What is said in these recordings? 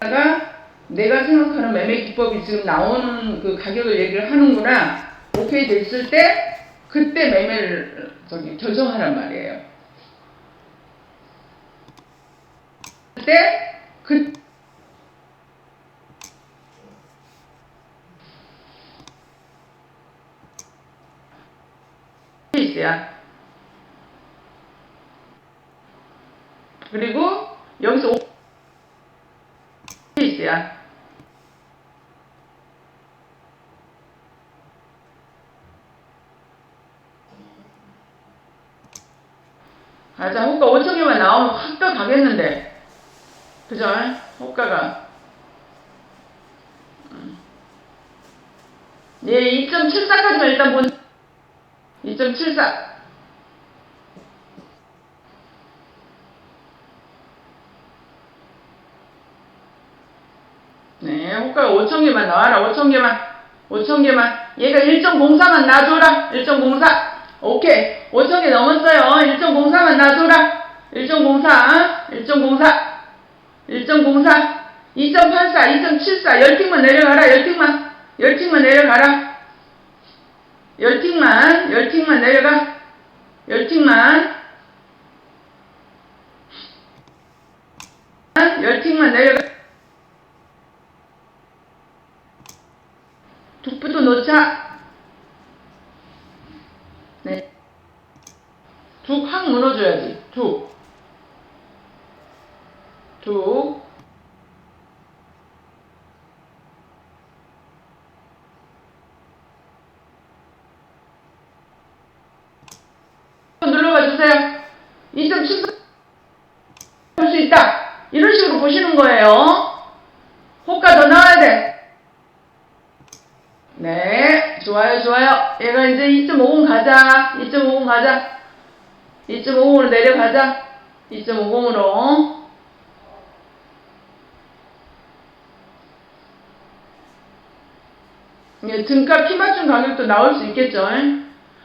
내가 내가 생각하는 매매 기법이 지금 나오는 그 가격을 얘기를 하는구나. 오케이 됐을 때 그때 매매를 저기 결정하란 말이에요. 그때 그 있어야 그리고 여기서 오 있어야 맞아 호가 5천 개만 나오면 확더 가겠는데 그죠? 호가가 음. 예, 2.74까지만 일단 본 2.74 네, 호가가 5천 개만 나와라. 5천 개만. 5천 개만. 얘가 1.04만 놔줘라. 1.04. 오케이. 5천 개 넘었어요. 1.04만 놔줘라. 1.04. 1.04. 1.04. 2.84. 2.74. 10틱만 내려가라. 10틱만. 10틱만 내려가라. 10틱만. 10틱만 내려가. 10틱만. 10틱만 내려가. 둑부터 놓 자. 네. 둑확 무너져야지. 둑. 둑. 눌러봐 주세요. 2.7 볼수 있다. 이런 식으로 보시는 거예요. 호가 더 나와야 돼. 네, 좋아요, 좋아요. 얘가 이제 2.50 가자. 2.50 가자. 2.50으로 내려가자. 2.50으로. 예, 등가 피맞춤 가격도 나올 수 있겠죠.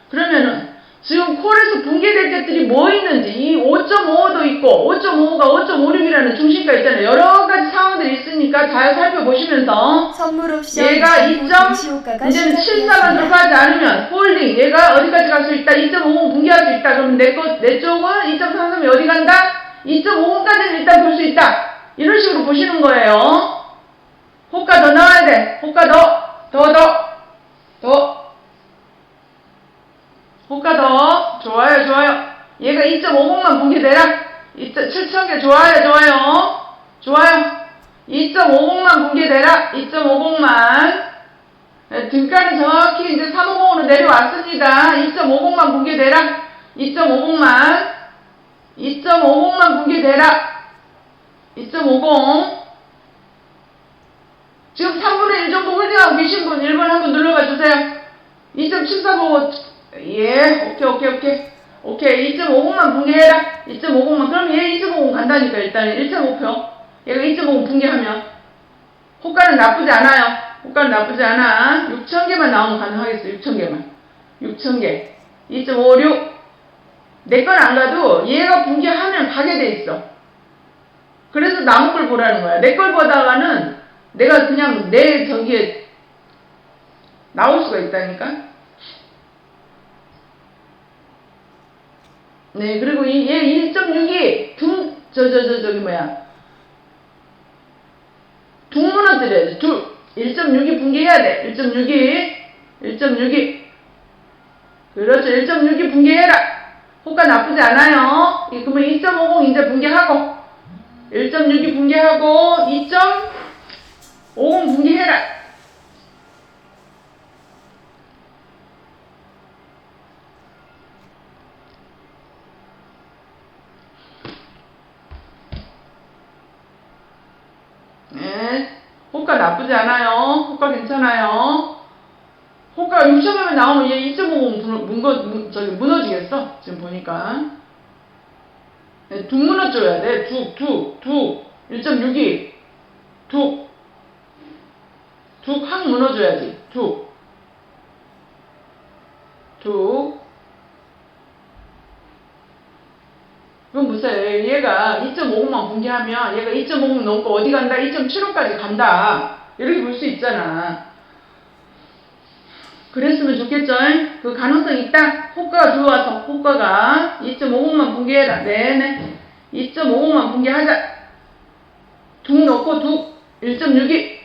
그러면은 지금 콜에서 붕괴될 것들이 뭐 있는지 이 5.55도 있고 5.55가 5.56이라는 중심가 있잖아요. 여러 가지 상황들이 있으니까 잘 살펴보시면서 선물 옵션 얘가 정보 2점 동시 효과가 이제는 7사만 시작되었습니다. 들어가지 않으면 홀딩 얘가 어디까지 갈 수 있다? 2.50 붕괴할 수 있다. 그러면 내, 거, 내 쪽은 2.33이 어디 간다? 2.50까지는 일단 볼 수 있다. 이런 식으로 보시는 거예요. 호가 더 나와야 돼. 호가 더 더 더 더 호가 더? 좋아요 좋아요. 얘가 2.50만 붕괴되라. 7,000개. 좋아요 좋아요. 좋아요. 2.50만 붕괴되라. 2.50만. 네, 등가는 정확히 이제 350으로 내려왔습니다. 2.50만 붕괴되라. 2.50만. 2.50만 붕괴되라. 2.50 지금 3분의 1 정도 홀딩하고 계신 분 1번 한번 눌러봐 주세요. 2.74 보고 예 오케이 오케이 오케이. 오케이 2.50만 붕괴해라. 2.50만. 그럼 얘 2.50 간다니까 일단 1.5표. 얘가 2.50 붕괴하면. 호가는 나쁘지 않아요. 호가는 나쁘지 않아. 6,000개만 나오면 가능하겠어 6,000개만. 6,000개. 2.56 내 건 안 가도 얘가 붕괴하면 가게 돼 있어. 그래서 남은 걸 보라는 거야. 내 걸 보다가는 내가 그냥 내 저기에 나올 수가 있다니까 네, 그리고 이, 얘 1.6이 둥, 저, 저, 저, 저기 뭐야. 둥 무너뜨려야지. 둘. 1.6이 붕괴해야 돼. 1.6이. 1.6이. 그렇죠. 1.6이 붕괴해라. 호가 나쁘지 않아요. 이, 그러면 2.50 이제 붕괴하고. 1.6이 붕괴하고, 2.50 붕괴해라. 네. 호가 나쁘지 않아요. 호가 괜찮아요. 호가 6천원만 나오면 얘 2.50 문거, 문, 저기 무너지겠어. 지금 보니까. 네, 둑 무너져야 돼. 둑, 둑, 둑. 1.62. 둑. 둑확 무너져야지. 둑. 둑. 그럼 보세요. 얘가 2.50만 붕괴하면 얘가 2.50 넘고 어디 간다? 2.75까지 간다. 이렇게 볼 수 있잖아. 그랬으면 좋겠죠? 그 가능성 있다? 호가가 들어와서 호가가 2.50만 붕괴해라. 네네. 2.50만 붕괴하자. 둑 넣고 둑 1.62.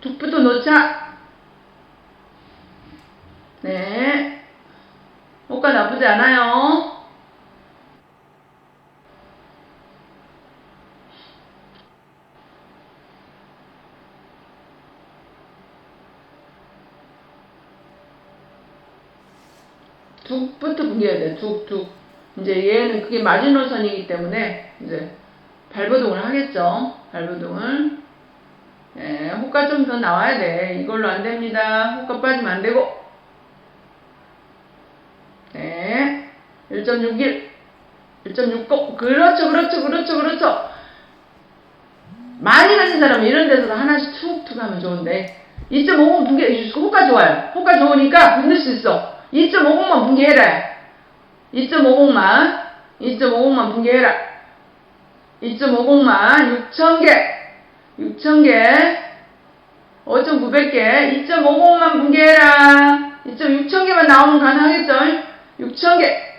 둑부터 넣자. 네. 호가 나쁘지 않아요. 둑부터 붕괴해야 돼. 둑, 둑. 이제 얘는 그게 마지노선이기 때문에 이제 발버둥을 하겠죠. 발버둥을. 예, 호가 좀 더 나와야 돼. 이걸로 안 됩니다. 호가 빠지면 안 되고. 네. 1.61. 1.60. 그렇죠, 그렇죠, 그렇죠, 그렇죠. 많이 가진 사람은 이런 데서도 하나씩 툭툭 하면 좋은데 2.50 붕괴 호가 좋아요. 호가 좋으니까 붙을 수 있어. 2.50만 붕괴해라. 2.50만 2.50만 붕괴해라. 2.50만 6,000개 6,000개 5,900개 2.50만 붕괴해라. 2.6,000개만 나오면 가능하겠죠? 6,000개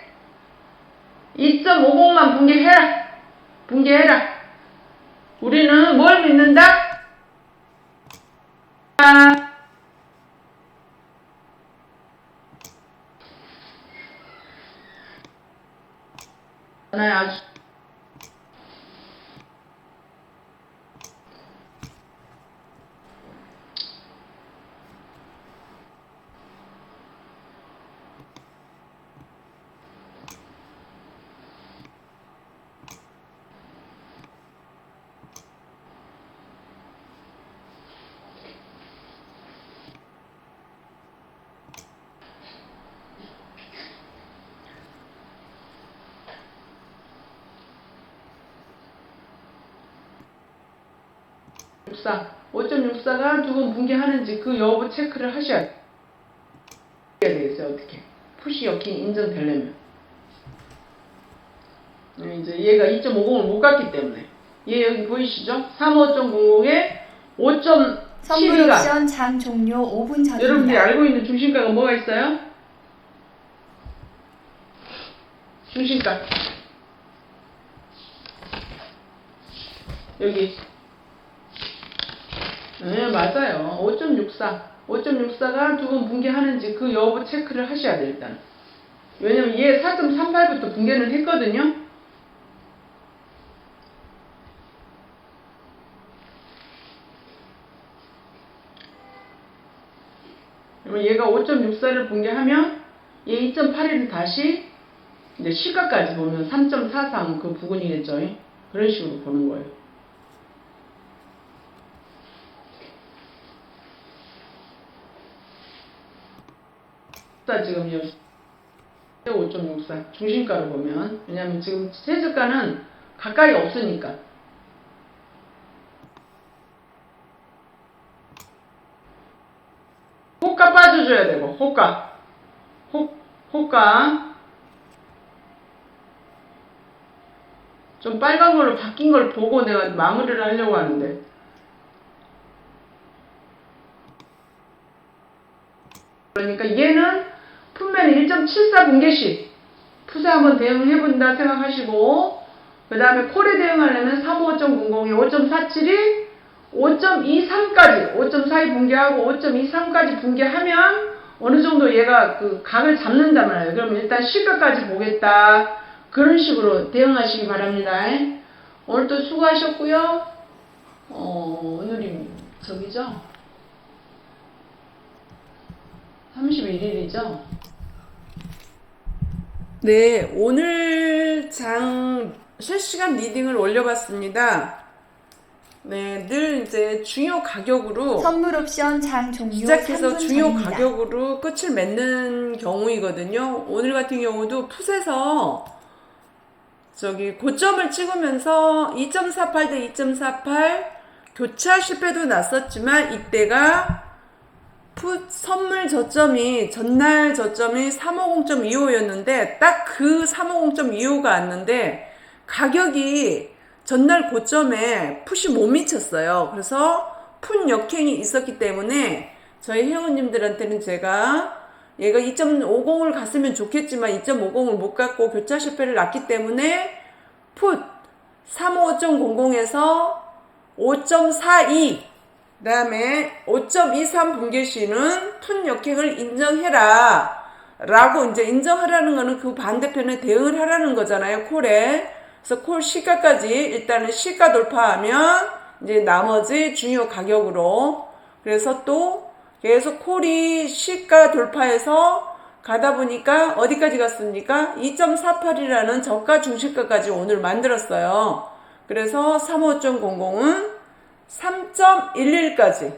2.50만 붕괴해라. 붕괴해라. 우리는 뭘 믿는다? né? 5.64, 5.64가 누군 붕괴하는지 그 여부 체크를 하셔야 되겠어요. 어떻게 푸시 역행 인정되려면 네, 이제 얘가 2.50을 못 갔기 때문에 얘 여기 보이시죠? 35.00에 5.12가 장 종료 5분 전. 여러분들이 알고 있는 중심가가 뭐가 있어요? 중심가 여기 네 맞아요 5.64 5.64가 두 번 붕괴하는지 그 여부 체크를 하셔야 돼요 일단 왜냐면 얘 4.38부터 붕괴는 했거든요 얘가 5.64를 붕괴하면 얘 2.81을 다시 이제 시가까지 보면 3.43 그 부근이겠죠. 그런 식으로 보는 거예요. 자, 지금 요5.64 중심가로 보면 왜냐면 지금 세저가는 가까이 없으니까. 호가 빠져줘야 되고 호가. 호, 호가. 좀 빨간 걸로 바뀐 걸 보고 내가 마무리를 하려고 하는데. 그러니까 얘는 품면 1.74 분개씩 푸세 한번 대응을 해본다 생각하시고 그 다음에 콜에 대응하려면 35.00에 5.47이 5.23까지 5.42 붕괴하고 5.23까지 붕괴하면 어느 정도 얘가 그 각을 잡는단 말이에요. 그럼 일단 시가까지 보겠다. 그런 식으로 대응하시기 바랍니다. 오늘도 수고하셨고요. 어, 오늘이 저기죠? 31일이죠? 네, 오늘 장 실시간 리딩을 올려봤습니다. 네, 늘 이제 중요 가격으로 선물 옵션 장 종료 시작해서 3분 중요 전입니다. 가격으로 끝을 맺는 경우이거든요. 오늘 같은 경우도 풋에서 저기 고점을 찍으면서 2.48 대 2.48 교차 실패도 났었지만 이때가 풋 선물 저점이 전날 저점이 350.25였는데 딱 그 350.25가 왔는데 가격이 전날 고점에 풋이 못 미쳤어요. 그래서 풋 역행이 있었기 때문에 저희 회원님들한테는 제가 얘가 2.50을 갔으면 좋겠지만 2.50을 못 갔고 교차 실패를 났기 때문에 풋 35.00에서 5.42 그 다음에 5.23 분계시는 푼 역행을 인정해라 라고 이제 인정하라는 거는 그 반대편에 대응을 하라는 거잖아요 콜에 그래서 콜 시가까지 일단은 시가 돌파하면 이제 나머지 중요 가격으로 그래서 또 계속 콜이 시가 돌파해서 가다 보니까 어디까지 갔습니까? 2.48이라는 저가 중시가까지 오늘 만들었어요. 그래서 35.00은 3.11까지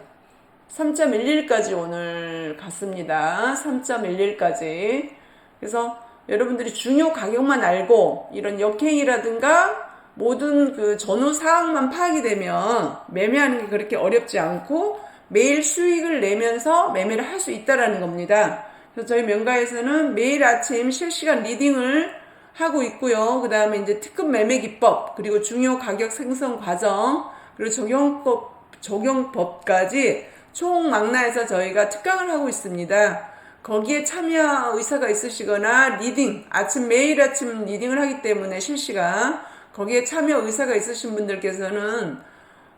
3.11까지 오늘 갔습니다. 3.11까지. 그래서 여러분들이 중요 가격만 알고 이런 역행이라든가 모든 그 전후 사항만 파악이 되면 매매하는 게 그렇게 어렵지 않고 매일 수익을 내면서 매매를 할 수 있다라는 겁니다. 그래서 저희 명가에서는 매일 아침 실시간 리딩을 하고 있고요. 그 다음에 이제 특급 매매 기법, 그리고 중요 가격 생성 과정, 그리고 적용법, 적용법까지 총 망라해서 저희가 특강을 하고 있습니다. 거기에 참여 의사가 있으시거나 리딩, 아침, 매일 아침 리딩을 하기 때문에 실시간, 거기에 참여 의사가 있으신 분들께서는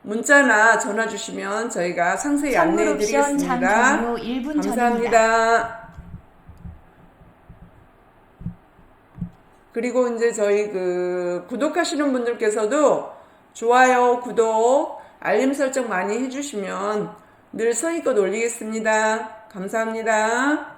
문자나 전화 주시면 저희가 상세히 안내해 드리겠습니다. 종료 1분 전입니다. 감사합니다. 그리고 이제 저희 그 구독하시는 분들께서도 좋아요, 구독, 알림 설정 많이 해주시면 늘 성의껏 올리겠습니다. 감사합니다.